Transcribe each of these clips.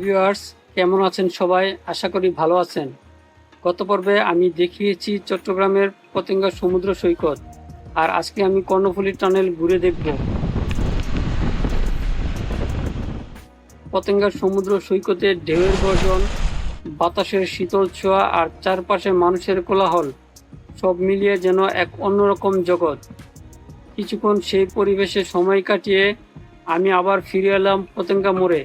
Viewers কেমন আছেন সবাই? আশা করি ভালো আছেন। গত পর্বে আমি দেখিয়েছি চট্টগ্রামের পতেঙ্গা সমুদ্র সৈকত। আর আজকে আমি কর্ণফুলী টানেল ঘুরে দেখব। পতেঙ্গার সমুদ্র সৈকতে ঢেউয়ের গর্জন, বাতাসের শীতল ছোঁয়া আর চারপাশে মানুষের কোলাহল, সব মিলিয়ে যেন এক অন্যরকম জগৎ। কিছুক্ষণ সেই পরিবেশে সময় কাটিয়ে আমি আবার ফিরে এলাম পতেঙ্গা মোড়ে।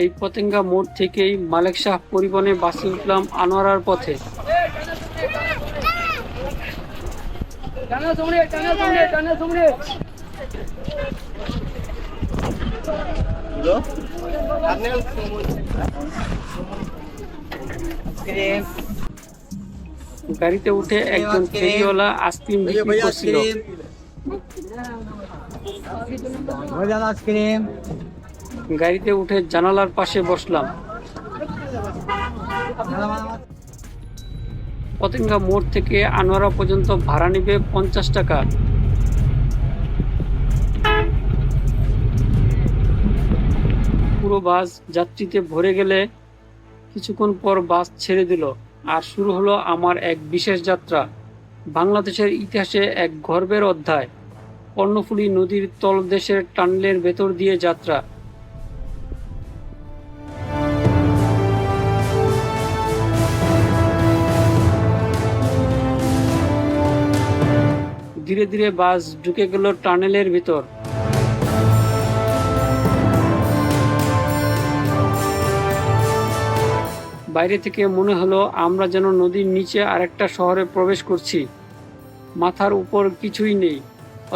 এই পতেঙ্গা মোড় থেকেই মালেক শাহ পরিবহনে বাসে উঠলাম আনোয়ারার পথে। গাড়িতে উঠে একজন ফেরিওয়ালা আইসক্রিম বিক্রি করছিল। গাড়িতে উঠে জানালার পাশে বসলাম। পতেঙ্গা মোড় থেকে আনোয়ারা পর্যন্ত ভাড়া নিবে পঞ্চাশ টাকা। পুরো বাস যাত্রীতে ভরে গেলে কিছুক্ষণ পর বাস ছেড়ে দিল। আর শুরু হলো আমার এক বিশেষ যাত্রা। বাংলাদেশের ইতিহাসে এক গর্বের অধ্যায়, কর্ণফুলী নদীর তলদেশের টানেলের ভেতর দিয়ে যাত্রা। ধীরে ধীরে বাস ঢুকে গেল টানেলের ভিতর। বাইরে থেকে মনে হলো আমরা যেন নদীর নিচে আরেকটা শহরে প্রবেশ করছি। মাথার উপর কিছুই নেই,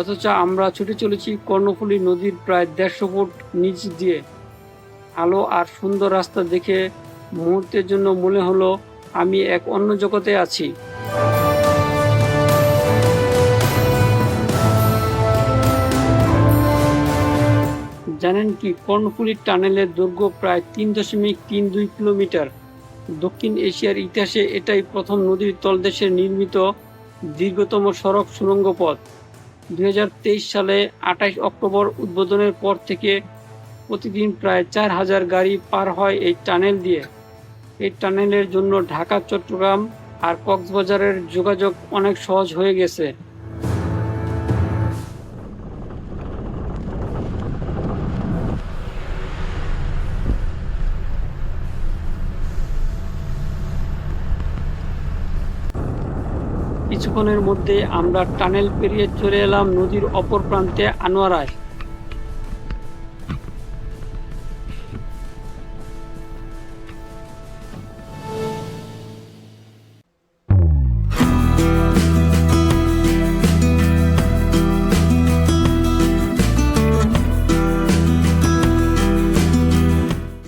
অথচ আমরা ছুটে চলেছি কর্ণফুলী নদীর প্রায় দেড়শো ফুট নিচ দিয়ে। আলো আর সুন্দর রাস্তা দেখে মুহূর্তের জন্য মনে হলো আমি এক অন্য জগতে আছি। জানেন কি, কর্ণফুলী টানেলের দৈর্ঘ্য প্রায় তিন দশমিক তিন দুই কিলোমিটার। দক্ষিণ এশিয়ার ইতিহাসে এটাই প্রথম নদীর তলদেশে নির্মিত দীর্ঘতম সড়ক সুড়ঙ্গ পথ। দুই হাজার তেইশ সালে আঠাশ অক্টোবর উদ্বোধনের পর থেকে প্রতিদিন প্রায় চার হাজার গাড়ি পার হয় এই টানেল দিয়ে। এই টানেলের জন্য ঢাকা, চট্টগ্রাম আর কক্সবাজারের যোগাযোগ অনেক সহজ হয়ে গেছে। কিছুক্ষণের মধ্যে আমরা টানেল পেরিয়ে চলে এলাম নদীর অপর প্রান্তে আনোয়ারায়।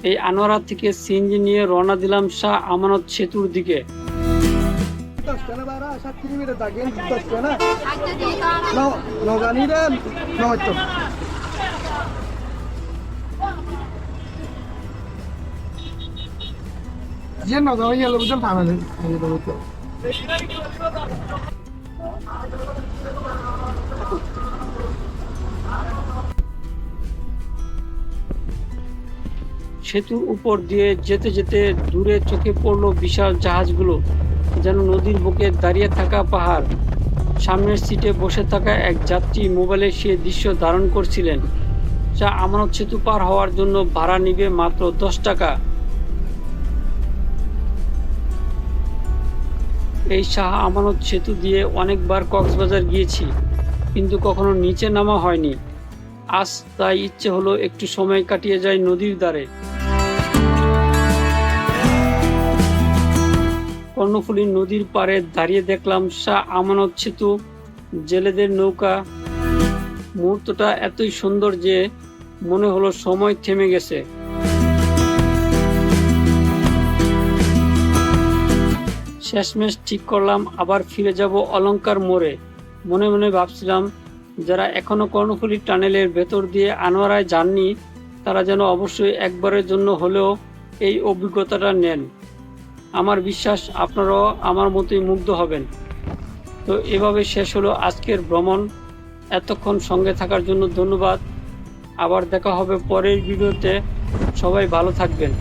এই আনোয়ারা থেকে সিএনজি নিয়ে রওনা দিলাম শাহ আমানত সেতুর দিকে। বারা সাত কিলোমিটার নগানিরে নয় তো যে নগা গেল বুঝলাম থানা সেতুর উপর দিয়ে যেতে যেতে দূরে চোখে পড়ল বিশাল জাহাজগুলো। যেন নদীর বুকে দাঁড়িয়ে থাকা পাহাড়। সামনের সিটে বসে থাকা এক যাত্রী মোবাইলে সে দৃশ্য ধারণ করছিলেন, যা আমানত সেতু পার হওয়ার জন্য ভাড়া নিবে মাত্র দশ টাকা। এই শাহ আমানত সেতু দিয়ে অনেকবার কক্সবাজার গিয়েছি, কিন্তু কখনো নিচে নামা হয়নি। আজ তাই ইচ্ছে হলো একটু সময় কাটিয়ে যায় নদীর ধারে। কর্ণফুলী নদীর পাড়ে দাঁড়িয়ে দেখলাম শাহ আমানত সেতু, জেলেদের নৌকা। মুহূর্তটা এতই সুন্দর যে মনে হলো সময় থেমে গেছে। শেষমেশ ঠিক করলাম, আবার ফিরে যাব অলঙ্কার মোড়ে। মনে মনে ভাবছিলাম, যারা এখনও কর্ণফুলী টানেলের ভেতর দিয়ে আনোয়ারায় যাননি, তারা যেন অবশ্যই একবারের জন্য হলেও এই অভিজ্ঞতাটা নেন। আমার বিশ্বাস আপনারাও আমার মতোই মুগ্ধ হবেন। তো এভাবে শেষ হলো আজকের ভ্রমণ। এতক্ষণ সঙ্গে থাকার জন্য ধন্যবাদ। আবার দেখা হবে পরের ভিডিওতে। সবাই ভালো থাকবেন।